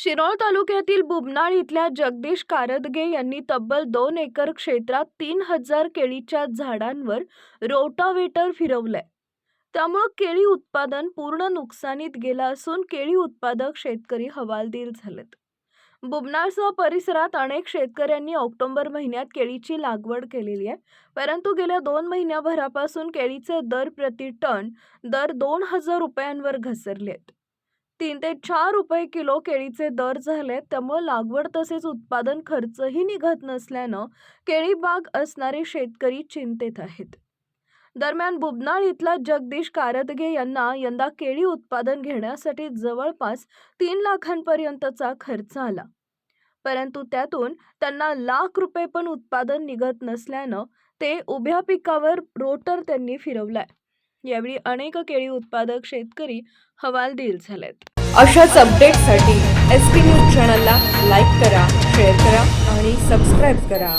शिरोळ तालुक्यातील बुबनाळ इथल्या जगदीश कारदगे यांनी तब्बल दोन एकर क्षेत्रात तीन हजार केळीच्या झाडांवर रोटावेटर फिरवलंय. त्यामुळं केळी उत्पादन पूर्ण नुकसानीत गेलं असून केळी उत्पादक शेतकरी हवालदिल झालेत. बुबनाळसह परिसरात अनेक शेतकऱ्यांनी ऑक्टोबर महिन्यात केळीची लागवड केलेली आहे. परंतु गेल्या दोन महिन्याभरापासून केळीचे दर प्रति टन दर दोन हजार रुपयांवर घसरले आहेत तीन ते चार रुपये किलो केळीचे दर झालेत. त्यामुळे लागवड तसेच उत्पादन खर्चही निघत नसल्यानं केळी बाग असणारे शेतकरी चिंतेत आहेत. दरम्यान बुबनाळ इथला जगदीश कारदगे यांना यंदा केळी उत्पादन घेण्यासाठी जवळपास तीन लाखांपर्यंतचा खर्च आला. परंतु त्यातून त्यांना लाख रुपये पण उत्पादन निघत नसल्यानं ते उभ्या पिकावर रोटर त्यांनी फिरवलाय. यावेळी अनेक केळी उत्पादक शेतकरी हवालदिल झालेत. अशाच अपडेटसाठी एस पी न्यूज चॅनलला लाईक करा शेअर करा आणि सबस्क्राईब करा.